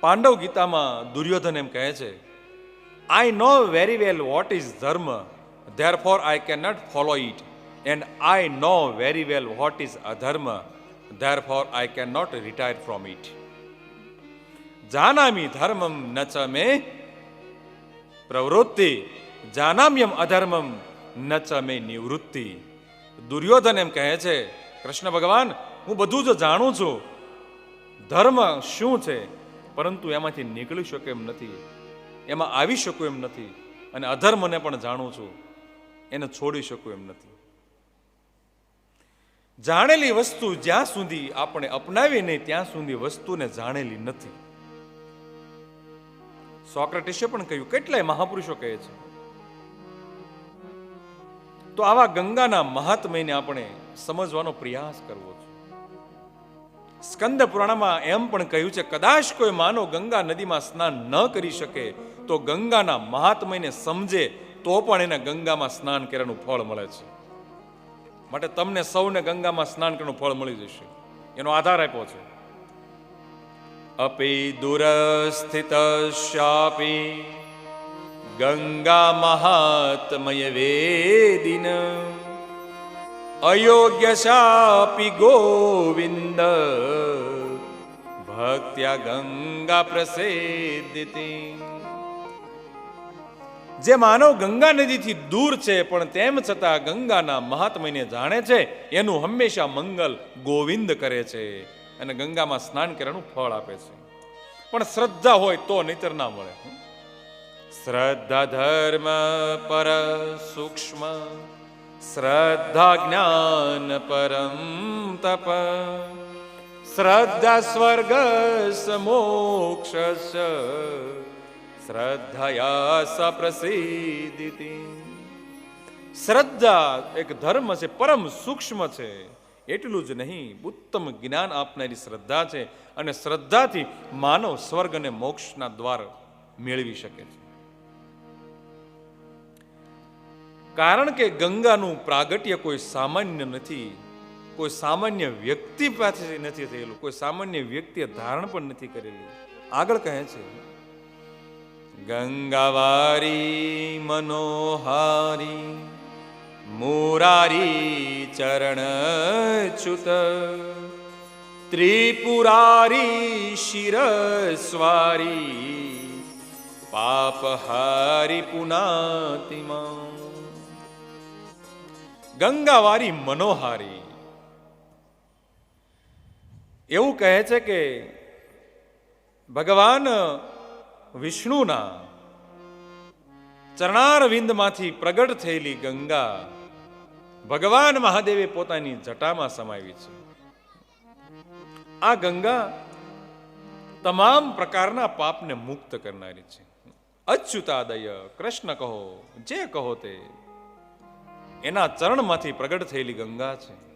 પાંડવ ગીતામાં દુર્યોધન એમ કહે છે I know very well what is dharma therefore I can not follow it and I know very well what is adharma therefore I can not retire from it જાનામી ધર્મમ ન ચ મે, પ્રવૃત્તિ. જાનામ્યમ અધર્મમ ન ચ મે નિવૃત્તિ. દુર્યોધન એમ કહે છે, કૃષ્ણ ભગવાન, હું બધું જ જાણું છું. ધર્મ શું છે? પરંતુ એમાંથી નીકળી શકે એમ નથી. એમાં આવી શકું એમ નથી અને અધર્મને પણ જાણું છું. એને છોડી શકું એમ નથી. જાણેલી વસ્તુ જ્યાં સુધી આપણે અપનાવી નહીં, ત્યાં સુધી વસ્તુને જાણેલી નથી. સોક્રેટિસે પણ કહ્યું, કેટલાય મહાપુરુષો કહે છે? તો આવા ગંગાના મહાત્મયને આપણે સમજવાનો પ્રયાસ કરવો છે. સ્કંદ પુરાણમાં એમ પણ કહ્યું છે, કદાચ કોઈ માનવ ગંગા નદીમાં સ્નાન ન કરી શકે, તો ગંગાના મહાત્મયને સમજે, તો પણ એને ગંગામાં સ્નાન કર્યાનું ફળ મળે છે. માટે તમને સૌને ગંગામાં સ્નાન કરવાનું ફળ મળી જશે. એનો આધાર આપ્યો છે. અપી દુરસ્થિત શાપી ગંગા મહાત્મય વેદિન અયોગ્ય શાપી ગોવિંદ ભક્ત્યા ગંગા પ્રસિદ્ધિ જે માનવ ગંગા નદીથી દૂર છે, પણ તેમ છતાં ગંગાના મહાત્મ્યને જાણે છે, એનું હંમેશા મંગલ ગોવિંદ કરે છે અને ગંગામાં સ્નાન કરવાનું ફળ આપે છે. પણ શ્રદ્ધા હોય તો નહીતર ના મળે. શ્રદ્ધા ધર્મ પર સૂક્ષ્મ શ્રદ્ધા જ્ઞાન પરમ તપ શ્રદ્ધા સ્વર્ગ મોક્ષ શ્રદ્ધયા સપ્રસિદ્ધિ શ્રદ્ધા એક ધર્મ છે પરમ સૂક્ષ્મ છે એટલું જ નહીં, ઉત્તમ જ્ઞાન આપનારી શ્રદ્ધા છે અને શ્રદ્ધાથી માનવ સ્વર્ગ અને મોક્ષના દ્વાર મેળવી શકે છે. કારણ કે ગંગાનું પ્રાગટ્ય કોઈ સામાન્ય નથી, કોઈ સામાન્ય વ્યક્તિ પાસે નથી થયેલું, કોઈ સામાન્ય વ્યક્તિએ ધારણ પણ નથી કરેલું. આગળ કહે છે, ગંગાવારી, મનોહારી, મુરારી ચરણ ચ્યુત ત્રિપુરારી શિરસ્વારી પાપહારી પુનાતિમા ગંગાવારી મનોહારી. એવું કહે છે કે ભગવાન વિષ્ણુના ચરણારવિંદમાંથી પ્રગટ થયેલી ગંગા ભગવાન મહાદેવે પોતાની જટામાં સમાવી છે. આ ગંગા તમામ પ્રકારના પાપને મુક્ત કરનારી છે. અચ્યુતાદય, કૃષ્ણ કહો, જે કહો તે. એના ચરણમાંથી પ્રગટ થયેલી ગંગા છે.